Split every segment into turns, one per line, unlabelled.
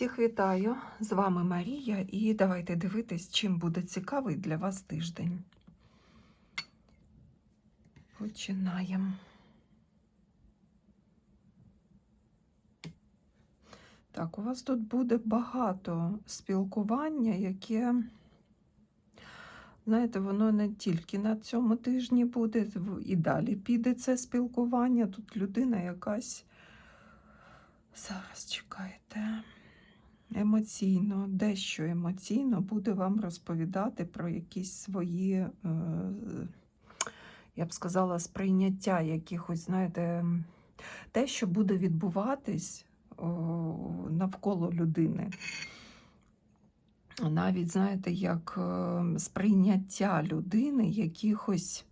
Всіх вітаю! З вами Марія, і давайте дивитись, чим буде цікавий для вас тиждень. Починаємо. Так, у вас тут буде багато спілкування, яке, знаєте, воно не тільки на цьому тижні буде, і далі піде це спілкування. Тут людина якась. Зараз чекайте. Емоційно, дещо емоційно буде вам розповідати про якісь свої, е, я б сказала, сприйняття якихось, знаєте, те, що буде відбуватись навколо людини. Навіть, знаєте, як е, сприйняття людини якихось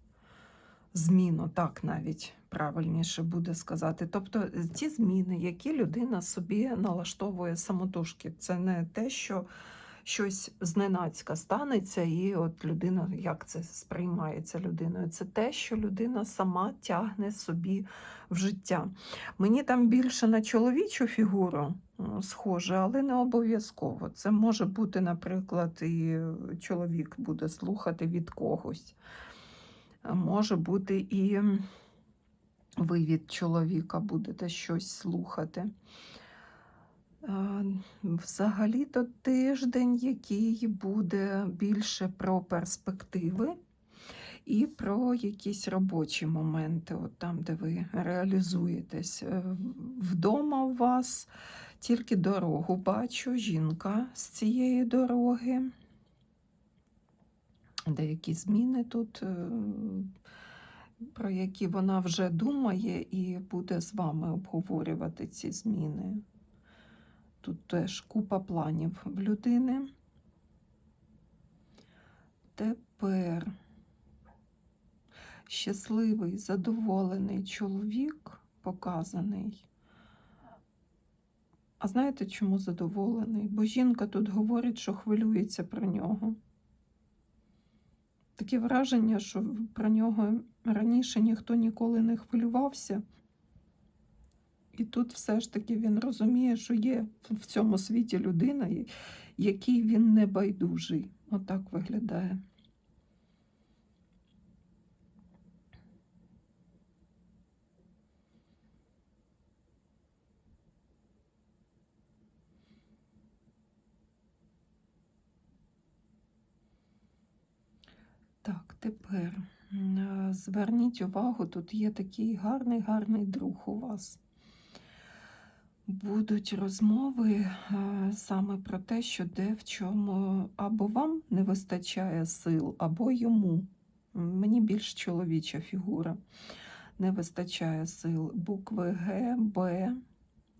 змін, так навіть правильніше буде сказати. Тобто е, ті зміни, які людина собі налаштовує самотужки, це не те, що щось зненацька станеться, і от людина, як це сприймається людиною, це те, що людина сама тягне собі в життя. Мені там більше на чоловічу фігуру схоже, але не обов'язково. Це може бути, наприклад, і чоловік буде слухати від когось. Може бути і ви від чоловіка будете щось слухати. Взагалі-то тиждень, який буде більше про перспективи і про якісь робочі моменти, от там, де ви реалізуєтесь. Е, Вдома у вас тільки дорогу бачу, жінка з цієї дороги. Деякі зміни тут, е, про які вона вже думає і буде з вами обговорювати ці зміни. Тут теж купа планів в людини. Тепер щасливий, задоволений чоловік показаний. А знаєте, чому задоволений? Бо жінка тут говорить, що хвилюється про нього. Таке враження, що про нього раніше ніхто ніколи не хвилювався. І тут все ж таки він розуміє, що є в цьому світі людина, який він не байдужий. Отак виглядає. Так, тепер е, зверніть увагу, тут є такий гарний, гарний друг у вас. Будуть розмови е, саме про те, що де в чому або вам не вистачає сил, або йому. Мені більш чоловіча фігура. Не вистачає сил. Букви Г, Б,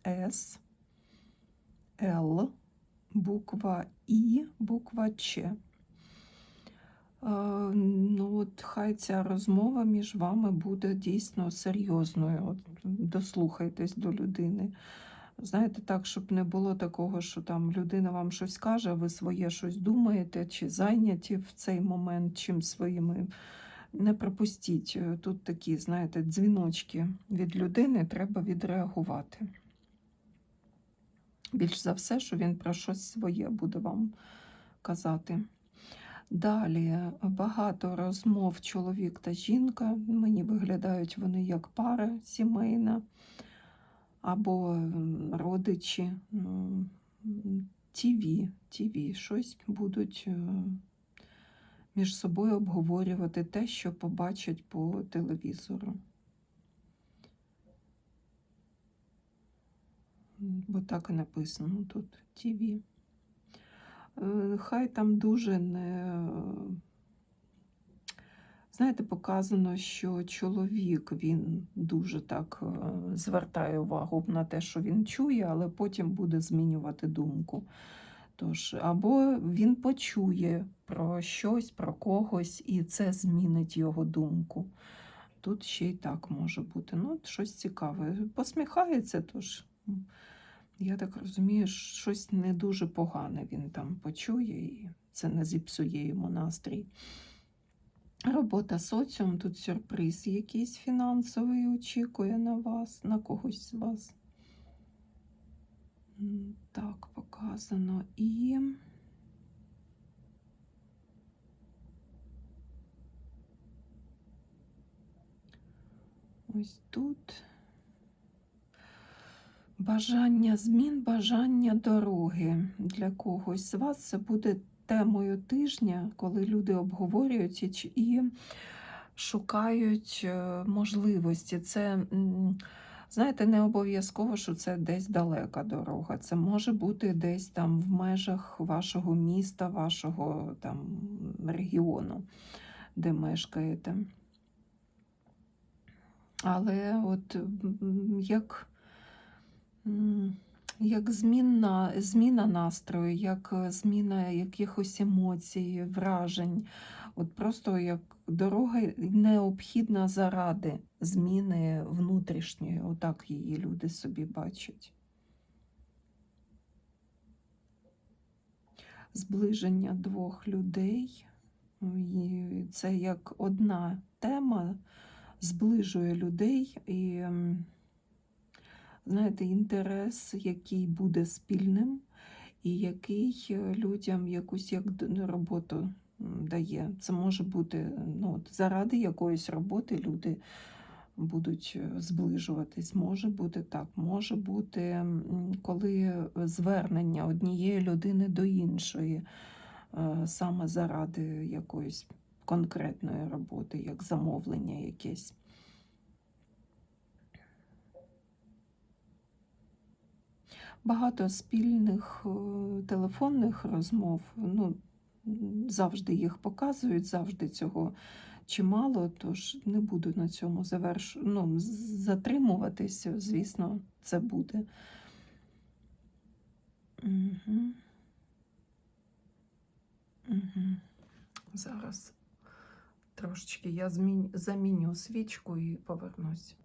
С, Л, буква І, буква Ч. Е, Ну, от хай ця розмова між вами буде дійсно серйозною. От, дослухайтесь до людини. Знаєте, так, щоб не було такого, що там людина вам щось каже, ви своє щось думаєте, чи зайняті в цей момент чим своїми. Не пропустіть. Е, Тут такі, знаєте, дзвіночки від людини треба відреагувати. Більш за все, що він про щось своє буде вам казати. Далі багато розмов чоловік та жінка. Мені виглядають вони як пара сімейна або родичі. ТВ, ТВ, щось будуть е, між собою обговорювати те, що побачать по телевізору. Бо так і написано тут ТВ. Е, Хай там дуже не. Знаєте, показано, що чоловік він дуже так е, звертає увагу на те, що він чує, але потім буде змінювати думку. Тож, або він почує про щось, про когось, і це змінить його думку. Тут ще й так може бути. Ну, щось цікаве. Посміхається, тож я так розумію, щось не дуже погане він там почує, і це не зіпсує йому настрій. Робота соціум, тут сюрприз якийсь фінансовий очікує на вас, на когось з вас. Так, показано. І ось тут бажання змін, бажання дороги для когось з вас. Це буде темою тижня, коли люди обговорюють і, шукають е, можливості. Це, знаєте, не обов'язково, що це десь далека дорога. Це може бути десь там в межах вашого міста, вашого там регіону, де мешкаєте. Але от як, як змінна, зміна настрою, як е, зміна якихось емоцій, вражень, от просто як дорога необхідна заради зміни внутрішньої, отак її люди собі бачать. Зближення двох людей. І це як одна тема зближує людей і, знаєте, інтерес, який буде спільним, і який е, людям якусь як роботу дає. Це може бути ну, заради якоїсь роботи люди будуть е, зближуватись. Може бути так, може бути, коли звернення однієї людини до іншої, е, саме заради якоїсь конкретної роботи, як замовлення якесь. Багато спільних е, телефонних розмов, ну, завжди їх показують, завжди цього чимало, тож не буду на цьому завершу, ну, затримуватися, звісно, це буде. Угу. Угу. Зараз трошечки я зміню, заміню свічку і повернусь.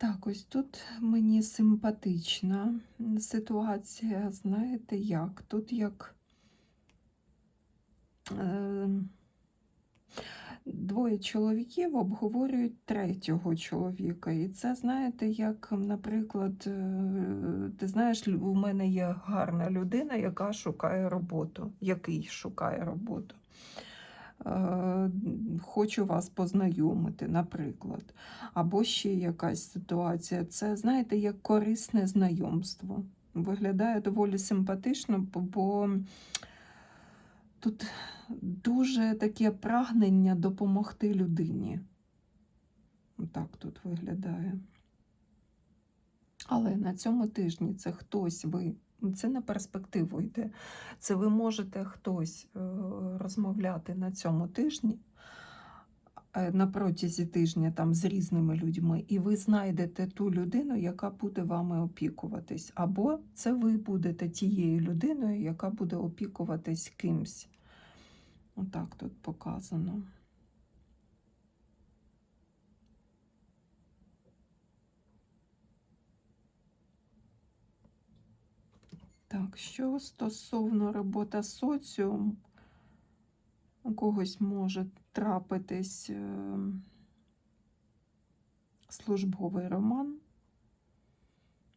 Так, ось тут мені симпатична ситуація. Знаєте як? Тут як е, двоє чоловіків обговорюють третього чоловіка. І це, знаєте, як, наприклад, е, ти знаєш, у мене є гарна людина, яка шукає роботу, який шукає роботу. Е, Хочу вас познайомити, наприклад. Або ще якась ситуація. Це, знаєте, як корисне знайомство. Виглядає доволі симпатично, бо- тут дуже таке прагнення допомогти людині. Так тут виглядає. Але на цьому тижні це хтось ви. Це на перспективу йде. Це ви можете хтось е, розмовляти на цьому тижні, е, на протязі тижня там з різними людьми, і ви знайдете ту людину, яка буде вами опікуватись. Або це ви будете тією людиною, яка буде опікуватись кимсь. Отак тут показано. Так, що стосовно робота соціум, у когось може трапитись е, службовий роман,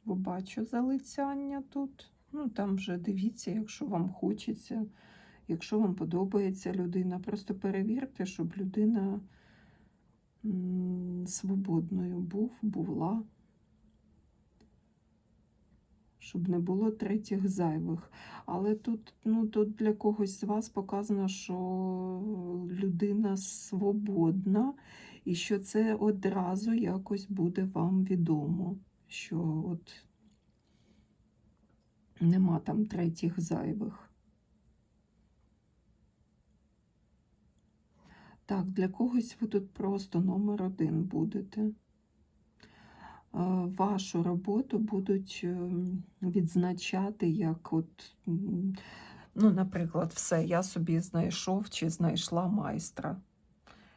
бо бачу залицяння тут. Ну, там вже дивіться, якщо вам хочеться, якщо вам подобається людина. Просто перевірте, щоб людина свободною був, була щоб не було третіх зайвих. Але тут, ну, тут для когось з вас показано, що людина свободна, і що це одразу якось буде вам відомо, що от нема там третіх зайвих. Так, для когось ви тут просто номер один будете. Е, Вашу роботу будуть ем, відзначати як от, ну, наприклад, все, я собі знайшов чи знайшла майстра.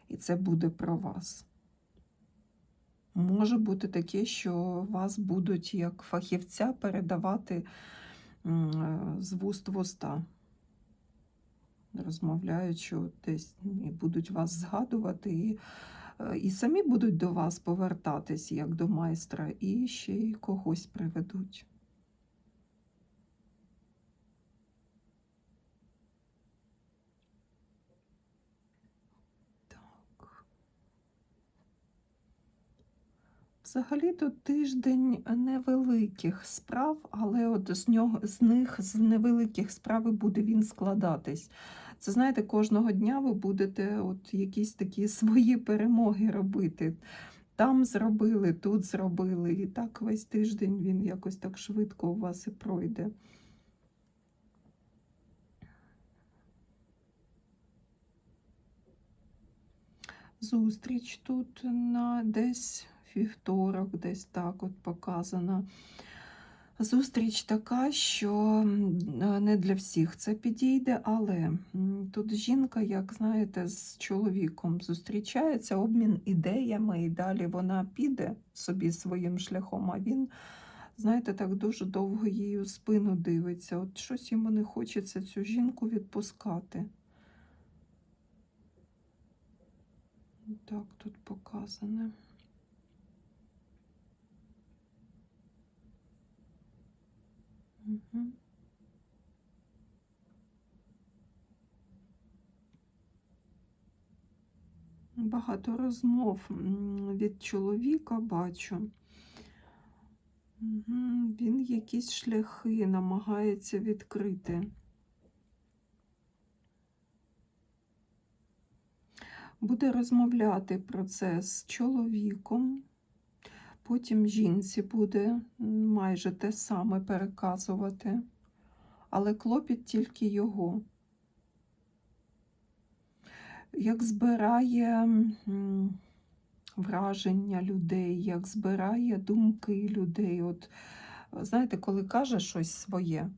І це буде про вас. Може бути таке, що вас будуть як фахівця передавати е, з вуст в уста, розмовляючи десь, і будуть вас згадувати, і, е, Е, і самі будуть до вас повертатись як до майстра, і ще й когось приведуть. Взагалі тут тиждень невеликих справ, але от з нього з них з невеликих справ буде він складатись. Це знаєте, кожного дня ви будете от якісь такі свої перемоги робити. Там зробили, тут зробили. І так весь тиждень він якось так швидко у вас і пройде. Зустріч тут на десь вівторок, десь так от показана. Зустріч така, що е, не для всіх це підійде, але тут жінка, як знаєте, з чоловіком зустрічається, обмін ідеями, і далі вона піде собі своїм шляхом, а він, знаєте, так дуже довго її у спину дивиться. От щось йому не хочеться цю жінку відпускати. Так, тут показане. Багато розмов від чоловіка бачу. Він якісь шляхи намагається відкрити. Буде розмовляти про це з чоловіком. Потім жінці буде майже те саме переказувати, але клопіт тільки його. Як збирає враження людей, як збирає думки людей. От, знаєте, коли каже щось своє,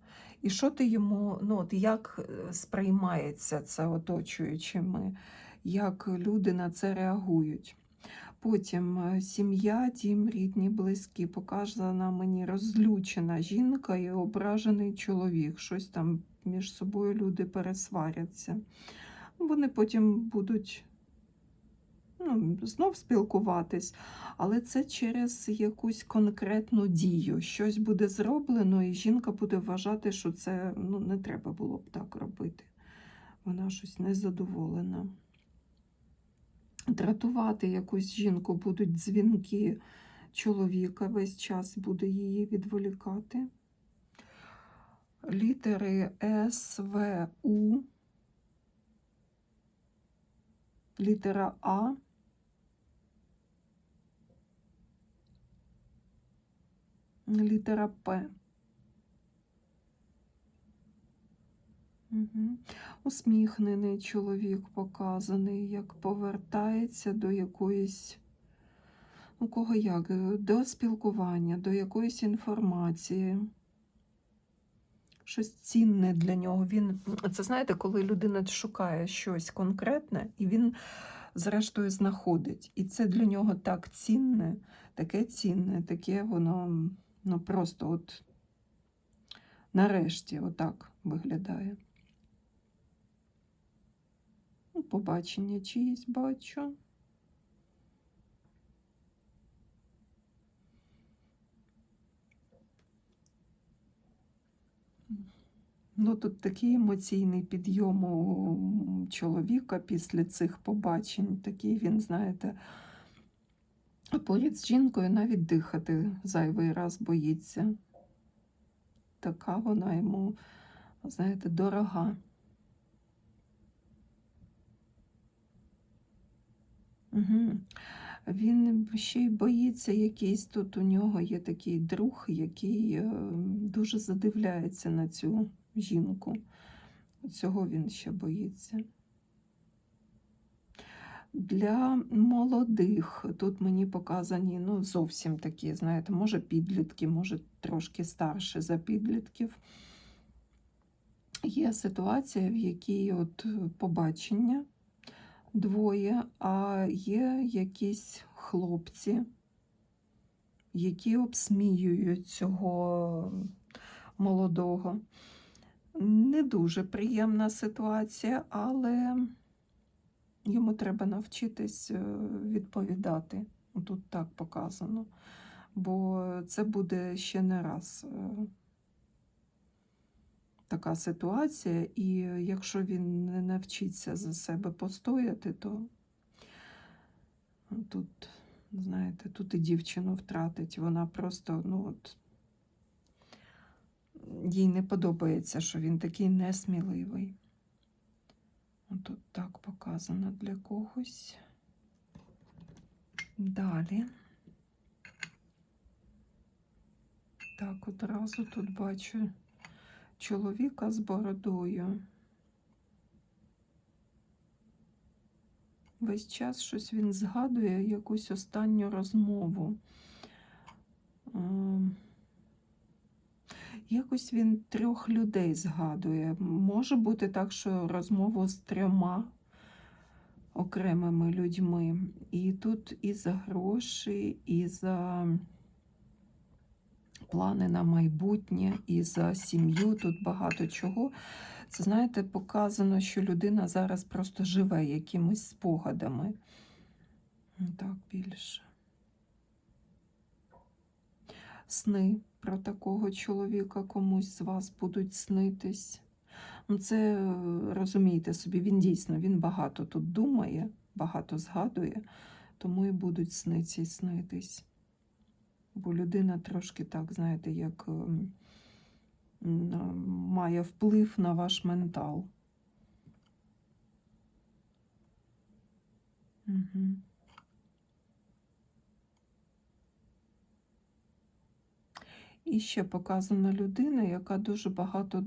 і що ти йому, ну от як е, сприймається це оточуючими, як люди на це реагують. Потім е, сім'я, дім, рідні, близькі, показана мені розлючена жінка і ображений чоловік. Щось там між собою люди пересваряться. Вони потім будуть ну, знов спілкуватись, але це через якусь конкретну дію. Щось буде зроблено, і жінка буде вважати, що це ну, не треба було б так робити. Вона щось незадоволена. Дратувати якусь жінку будуть дзвінки чоловіка, весь час буде її відволікати. Літери С, В, У, літера А. Літера П. Усміхнений чоловік показаний, як повертається до якоїсь, у кого як, до спілкування, до якоїсь інформації. Щось цінне для нього. Він, це знаєте, коли людина шукає щось конкретне, і він, зрештою, знаходить. І це для нього так цінне, таке цінне, таке воно ну, просто от нарешті отак виглядає. Ну, Побачення чиїсь бачу. Ну, тут такий емоційний підйом у чоловіка після цих побачень. Такий він, знаєте, поряд з жінкою навіть дихати зайвий раз боїться. Така вона йому, знаєте, дорога. Угу. Він ще й боїться якийсь тут у нього є такий друг, який е, дуже задивляється на цю жінку. Цього він ще боїться. Для молодих тут мені показані ну, зовсім такі, знаєте, може підлітки, може трошки старше за підлітків. Є ситуація, в якій от побачення двоє, а є якісь хлопці, які обсміюють цього молодого. Не дуже приємна ситуація, але йому треба навчитись е, відповідати. Тут так показано. Бо це буде ще не раз е, така ситуація, і якщо він не навчиться за себе постояти, то тут знаєте, тут і дівчину втратить. Вона просто, ну от, їй не подобається, що він такий несміливий. Тут так показано для когось. Далі. Так, одразу тут бачу чоловіка з бородою. Весь час щось він згадує якусь останню розмову. Якось він трьох людей згадує. Може бути так, що розмову з трьома окремими людьми. І тут і за гроші, і за плани на майбутнє, і за сім'ю. Тут багато чого. Це, знаєте, показано, що людина зараз просто живе якимись спогадами. Ну, Так, більше. Сни про такого чоловіка комусь з вас будуть снитись. Ну, це е, розумієте собі, він дійсно він багато тут думає, багато згадує, тому і будуть сниці снитись. Бо людина трошки так, знаєте, як ем, має вплив на ваш ментал. Угу. І ще показана людина, яка дуже багато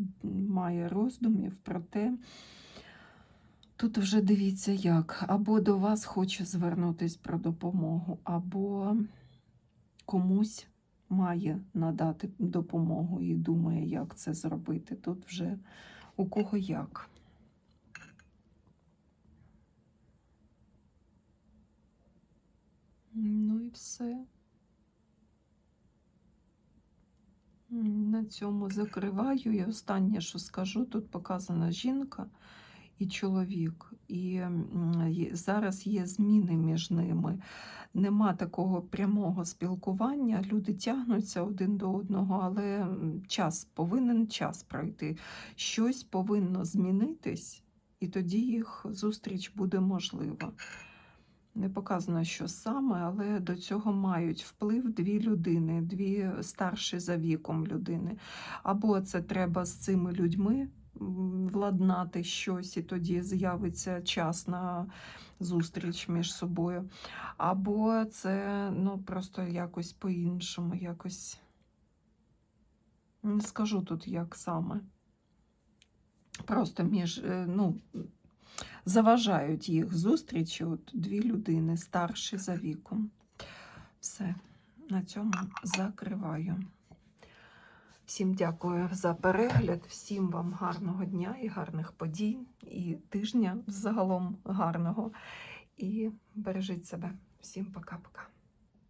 має роздумів про те, тут вже дивіться як, або до вас хоче звернутися про допомогу, або комусь має надати допомогу і думає, як це зробити. Тут вже у кого як. Ну і все. На цьому закриваю. І останнє, що скажу, тут показана жінка і чоловік. І зараз є зміни між ними. Нема такого прямого спілкування. Люди тягнуться один до одного, але час повинен час пройти. Щось повинно змінитись, і тоді їх зустріч буде можлива. Не показано, що саме, але до цього мають вплив дві людини, дві старші за віком людини. Або це треба з цими людьми владнати щось, і тоді з'явиться час на зустріч між собою. Або це ну, просто якось по-іншому, якось не скажу тут як саме. Просто між, е, ну, заважають їх зустрічі от дві людини старші за віком. Все, на цьому закриваю. Всім дякую за перегляд, всім вам гарного дня і гарних подій, і тижня загалом гарного. І бережіть себе. Всім пока-пока.